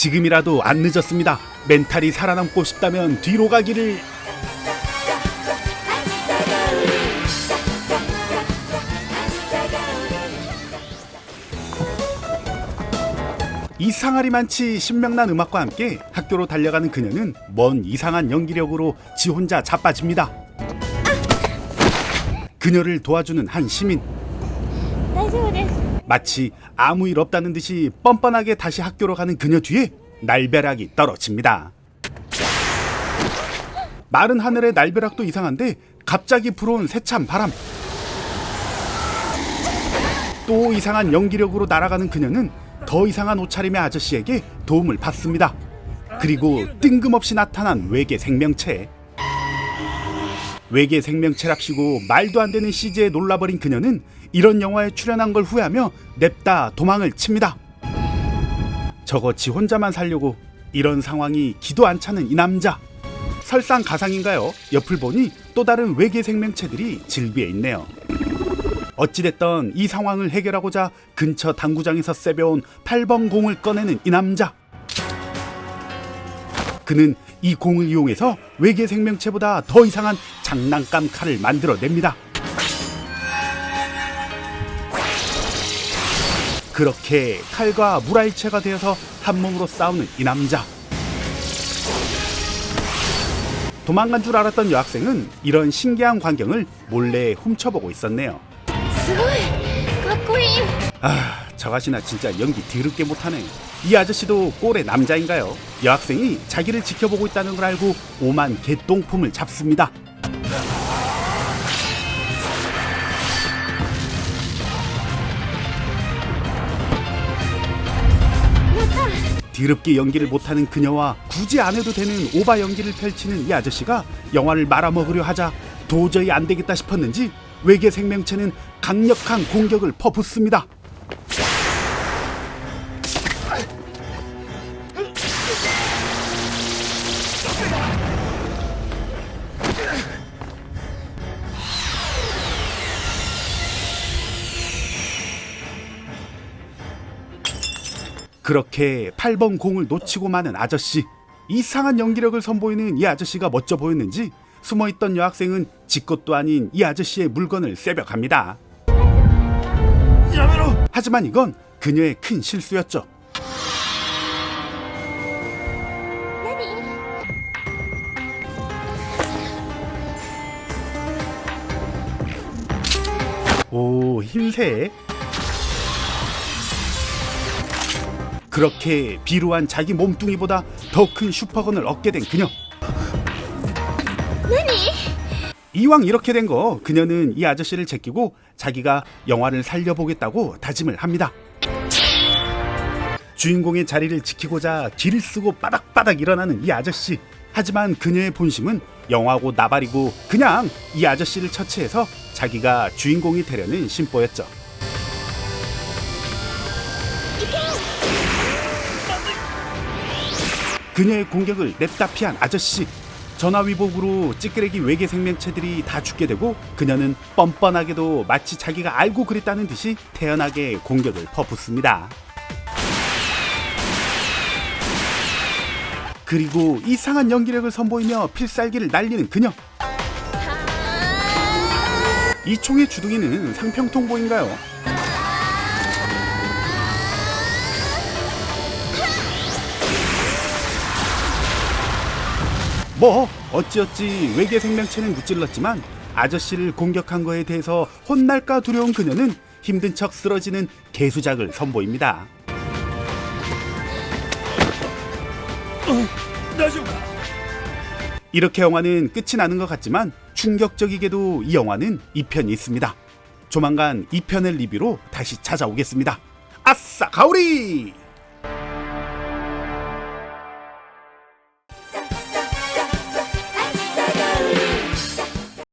지금이라도 안 늦었습니다. 멘탈이 살아남고 싶다면 뒤로 가기를 이상하리 많지 신명난 음악과 함께 학교로 달려가는 그녀는 먼 이상한 연기력으로 지 혼자 자빠집니다. 그녀를 도와주는 한 시민 大丈夫です 마치 아무 일 없다는 듯이 뻔뻔하게 다시 학교로 가는 그녀 뒤에 날벼락이 떨어집니다. 마른 하늘의 날벼락도 이상한데 갑자기 불어온 세찬 바람. 또 이상한 연기력으로 날아가는 그녀는 더 이상한 옷차림의 아저씨에게 도움을 받습니다. 그리고 뜬금없이 나타난 외계 생명체. 외계 생명체랍시고 말도 안 되는 CG에 놀라버린 그녀는 이런 영화에 출연한 걸 후회하며 냅다 도망을 칩니다. 저거 지 혼자만 살려고 이런 상황이 기도 안 차는 이 남자. 설상 가상인가요? 옆을 보니 또 다른 외계 생명체들이 질비해 있네요. 어찌됐던 이 상황을 해결하고자 근처 당구장에서 세배온 8번 공을 꺼내는 이 남자. 그는 이 공을 이용해서 외계 생명체보다 더 이상한 장난감 칼을 만들어냅니다. 그렇게 칼과 물알체가 되어서 한 몸으로 싸우는 이 남자. 도망간 줄 알았던 여학생은 이런 신기한 광경을 몰래 훔쳐보고 있었네요. 아, 저가시나 진짜 연기 드럽게 못하네. 이 아저씨도 꼴의 남자인가요? 여학생이 자기를 지켜보고 있다는 걸 알고 오만 개똥품을 잡습니다. 더럽게 연기를 못하는 그녀와 굳이 안 해도 되는 오바 연기를 펼치는 이 아저씨가 영화를 말아먹으려 하자 도저히 안 되겠다 싶었는지 외계 생명체는 강력한 공격을 퍼붓습니다. 그렇게 8번 공을 놓치고 마는 아저씨. 이상한 연기력을 선보이는 이 아저씨가 멋져 보였는지 숨어있던 여학생은 지 것도 아닌 이 아저씨의 물건을 쌔벽합니다. 하지만 이건 그녀의 큰 실수였죠. 何 오, 흰색. 그렇게 비루한 자기 몸뚱이보다 더 큰 슈퍼건을 얻게 된 그녀. 何 이왕 이렇게 된 거 그녀는 이 아저씨를 제끼고 자기가 영화를 살려보겠다고 다짐을 합니다. 주인공의 자리를 지키고자 길을 쓰고 바닥바닥 일어나는 이 아저씨. 하지만 그녀의 본심은 영화고 나발이고 그냥 이 아저씨를 처치해서 자기가 주인공이 되려는 심보였죠. 그녀의 공격을 냅다 피한 아저씨. 전화위복으로 찌끄레기 외계 생명체들이 다 죽게 되고 그녀는 뻔뻔하게도 마치 자기가 알고 그랬다는 듯이 태연하게 공격을 퍼붓습니다. 그리고 이상한 연기력을 선보이며 필살기를 날리는 그녀. 이 총의 주둥이는 상평통보인가요? 뭐 어찌어찌 외계 생명체는 무찔렀지만 아저씨를 공격한 거에 대해서 혼날까 두려운 그녀는 힘든 척 쓰러지는 개수작을 선보입니다. 이렇게 영화는 끝이 나는 것 같지만 충격적이게도 이 영화는 2편이 있습니다. 조만간 2편의 리뷰로 다시 찾아오겠습니다. 아싸 가오리!